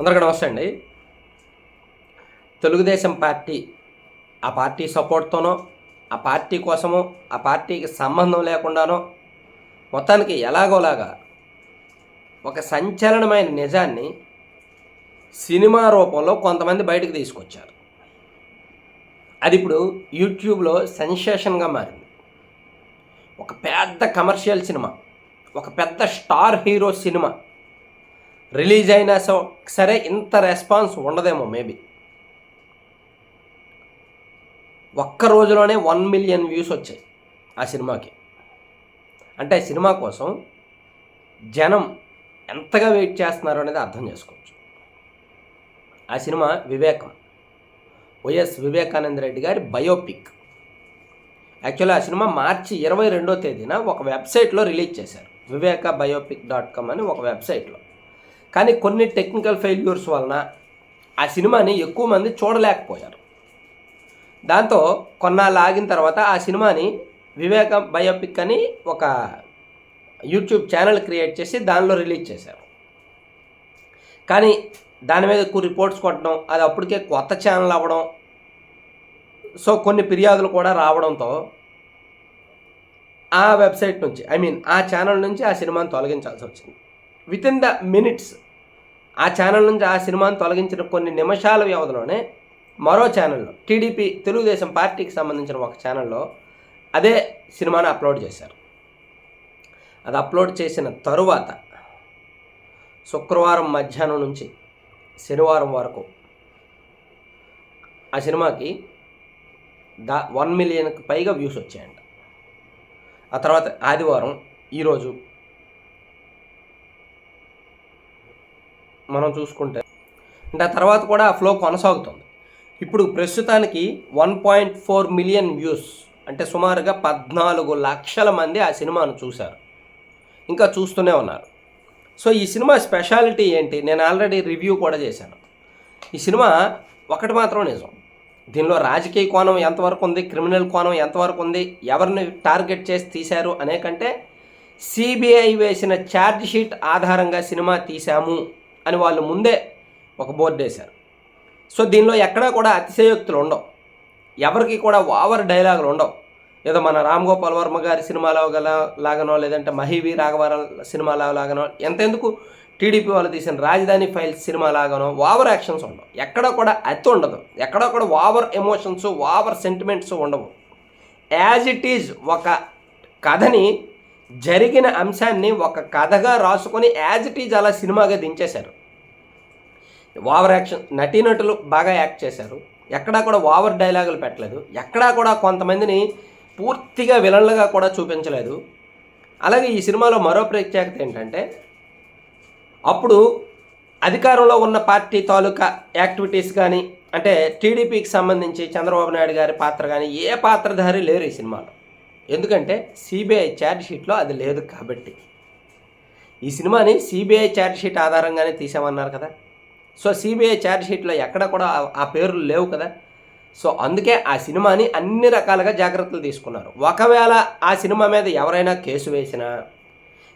అందరికీ నమస్తే అండి తెలుగుదేశం పార్టీ ఆ పార్టీ సపోర్ట్తోనో ఆ పార్టీ కోసమో ఆ పార్టీకి సంబంధం లేకుండానో మొత్తానికి ఎలాగోలాగా ఒక సంచలనమైన నిజాన్ని సినిమా రూపంలో కొంతమంది బయటకు తీసుకొచ్చారు. అది ఇప్పుడు యూట్యూబ్లో సెన్సేషన్గా మారింది. ఒక పెద్ద కమర్షియల్ సినిమా ఒక పెద్ద స్టార్ హీరో సినిమా రిలీజ్ అయినా సో సరే ఇంత రెస్పాన్స్ ఉండదేమో మేబీ. ఒక్క రోజులోనే వన్ మిలియన్ వ్యూస్ వచ్చాయి ఆ సినిమాకి. అంటే సినిమా కోసం జనం ఎంతగా వెయిట్ చేస్తున్నారు అనేది అర్థం చేసుకోవచ్చు. ఆ సినిమా వివేకం. వైఎస్ వివేకానంద రెడ్డి గారి బయోపిక్. యాక్చువల్లీ ఆ సినిమా మార్చి ఇరవై రెండో తేదీన ఒక వెబ్సైట్లో రిలీజ్ చేశారు. వివేక బయోపిక్ డాట్ కామ్ అని ఒక వెబ్సైట్లో. కానీ కొన్ని టెక్నికల్ ఫెయిల్యూర్స్ వలన ఆ సినిమాని ఎక్కువ మంది చూడలేకపోయారు. దాంతో కొన్నాళ్ళు ఆగిన తర్వాత ఆ సినిమాని వివేక బయోపిక్ అని ఒక యూట్యూబ్ ఛానల్ క్రియేట్ చేసి దానిలో రిలీజ్ చేశారు. కానీ దాని మీద ఎక్కువ రిపోర్ట్స్ కొట్టడం అది అప్పటికే కొత్త ఛానల్ అవ్వడం సో కొన్ని ఫిర్యాదులు కూడా రావడంతో ఆ వెబ్సైట్ నుంచి ఐ మీన్ ఆ ఛానల్ నుంచి ఆ సినిమాని తొలగించాల్సి వచ్చింది. విత్ ఇన్ ద మినిట్స్ ఆ ఛానల్ నుంచి ఆ సినిమాను తొలగించిన కొన్ని నిమిషాల వ్యవధిలోనే మరో ఛానల్లో టీడీపీ తెలుగుదేశం పార్టీకి సంబంధించిన ఒక ఛానల్లో అదే సినిమాను అప్లోడ్ చేశారు. అది అప్లోడ్ చేసిన తరువాత శుక్రవారం మధ్యాహ్నం నుంచి శనివారం వరకు ఆ సినిమాకి దా వన్ మిలియన్కి పైగా వ్యూస్ వచ్చాయంట. ఆ తర్వాత ఆదివారం ఈరోజు మనం చూసుకుంటే. అంటే ఆ తర్వాత కూడా ఆ ఫ్లో కొనసాగుతుంది. ఇప్పుడు ప్రస్తుతానికి one point four million views అంటే సుమారుగా పద్నాలుగు లక్షల మంది ఆ సినిమాను చూశారు. ఇంకా చూస్తూనే ఉన్నారు. సో ఈ సినిమా స్పెషాలిటీ ఏంటి? నేను ఆల్రెడీ రివ్యూ కూడా చేశాను. ఈ సినిమా ఒకటి మాత్రం నిజం. దీనిలో రాజకీయ కోణం ఎంతవరకు ఉంది? క్రిమినల్ కోణం ఎంతవరకు ఉంది? ఎవరిని టార్గెట్ చేసి తీశారు అనే కంటే సిబిఐ వేసిన ఛార్జ్ షీట్ ఆధారంగా సినిమా తీశాము. అని వాళ్ళు ముందే ఒక బోర్డు వేశారు. సో దీనిలో ఎక్కడా కూడా అతిశయోక్తులు ఉండవు. ఎవరికి కూడా ఓవర్ డైలాగులు ఉండవు. ఏదో మన రామ్ గోపాల్ వర్మ గారి సినిమాలో గల లాగానో లేదంటే మహివి రాఘవర సినిమాలో లాగానో ఎంతెందుకు టీడీపీ వాళ్ళు తీసిన రాజధాని ఫైల్స్ సినిమా లాగానో ఓవర్ యాక్షన్స్ ఉండవు. ఎక్కడ కూడా అతి ఉండదు. ఎక్కడ కూడా ఓవర్ ఎమోషన్స్ ఓవర్ సెంటిమెంట్స్ ఉండవు. యాజ్ ఇట్ ఈజ్ ఒక కథని జరిగిన అంశాన్ని ఒక కథగా రాసుకొని యాజ్ ఇట్ ఈజ్ అలా సినిమాగా దించేశారు. ఓవర్ యాక్షన్ నటీనటులు బాగా యాక్ట్ చేశారు. ఎక్కడా కూడా ఓవర్ డైలాగులు పెట్టలేదు. ఎక్కడా కూడా కొంతమందిని పూర్తిగా విలన్లుగా కూడా చూపించలేదు. అలాగే ఈ సినిమాలో మరో ప్రత్యేకత ఏంటంటే అప్పుడు అధికారంలో ఉన్న పార్టీ తాలూకా యాక్టివిటీస్ కానీ అంటే టీడీపీకి సంబంధించి చంద్రబాబు నాయుడు గారి పాత్ర కానీ ఏ పాత్రధారి లేరు ఈ సినిమాలో. ఎందుకంటే సిబిఐ ఛార్జ్ షీట్లో అది లేదు కాబట్టి. ఈ సినిమాని సిబిఐ ఛార్జ్ షీట్ ఆధారంగానే తీసామన్నారు కదా. సో సిబిఐ ఛార్జ్షీట్లో ఎక్కడ కూడా ఆ- పేర్లు లేవు కదా. సో అందుకే ఆ సినిమాని అన్ని రకాలుగా జాగ్రత్తలు తీసుకున్నారు. ఒకవేళ ఆ సినిమా మీద ఎవరైనా కేసు వేసినా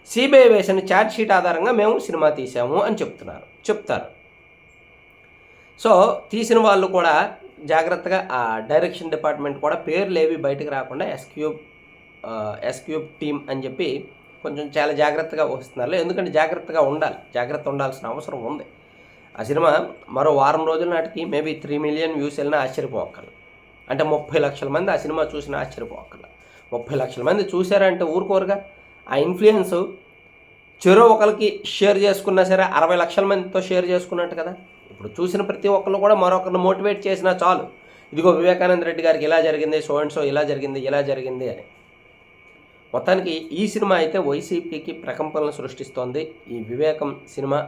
సిబిఐ వేసిన ఛార్జ్షీట్ ఆధారంగా మేము సినిమా తీసాము అని చెప్తున్నారు. చెప్తారు. సో తీసిన వాళ్ళు కూడా జాగ్రత్తగా ఆ డైరెక్షన్ డిపార్ట్మెంట్ కూడా పేర్లు ఏవి బయటకు రాకుండా ఎస్క్యూబ్ ఎస్క్యూబ్ టీమ్ అని చెప్పి కొంచెం చాలా జాగ్రత్తగా వస్తున్నారు. ఎందుకంటే జాగ్రత్తగా ఉండాలి. జాగ్రత్త ఉండాల్సిన అవసరం ఉంది. ఆ సినిమా మరో వారం రోజుల నాటికి మేబీ త్రీ మిలియన్ వ్యూస్ వెళ్ళినా ఆశ్చర్యపోక్కర్లేదు అంటే ముప్పై లక్షల మంది ఆ సినిమా చూసినా ఆశ్చర్యపోక్కర్లేదు ముప్పై లక్షల మంది చూశారంటే ఊరుకోరుగా. ఆ ఇన్ఫ్లుయెన్స్ చెరో ఒకరికి షేర్ చేసుకున్నా సరే అరవై లక్షల మందితో షేర్ చేసుకున్నట్టు కదా. ఇప్పుడు చూసిన ప్రతి ఒక్కరు కూడా మరొకరిని మోటివేట్ చేసినా చాలు. ఇదిగో వివేకానంద రెడ్డి గారికి ఇలా జరిగింది సో అండ్ సో ఇలా జరిగింది ఇలా జరిగింది అని. మొత్తానికి ఈ సినిమా అయితే వైసీపీకి ప్రకంపనలు సృష్టిస్తోంది. ఈ వివేకం సినిమా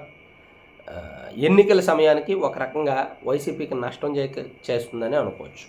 ఎన్నికల సమయానికి ఒక రకంగా వైసీపీకి నష్టం చే చేస్తుందని అనుకోవచ్చు.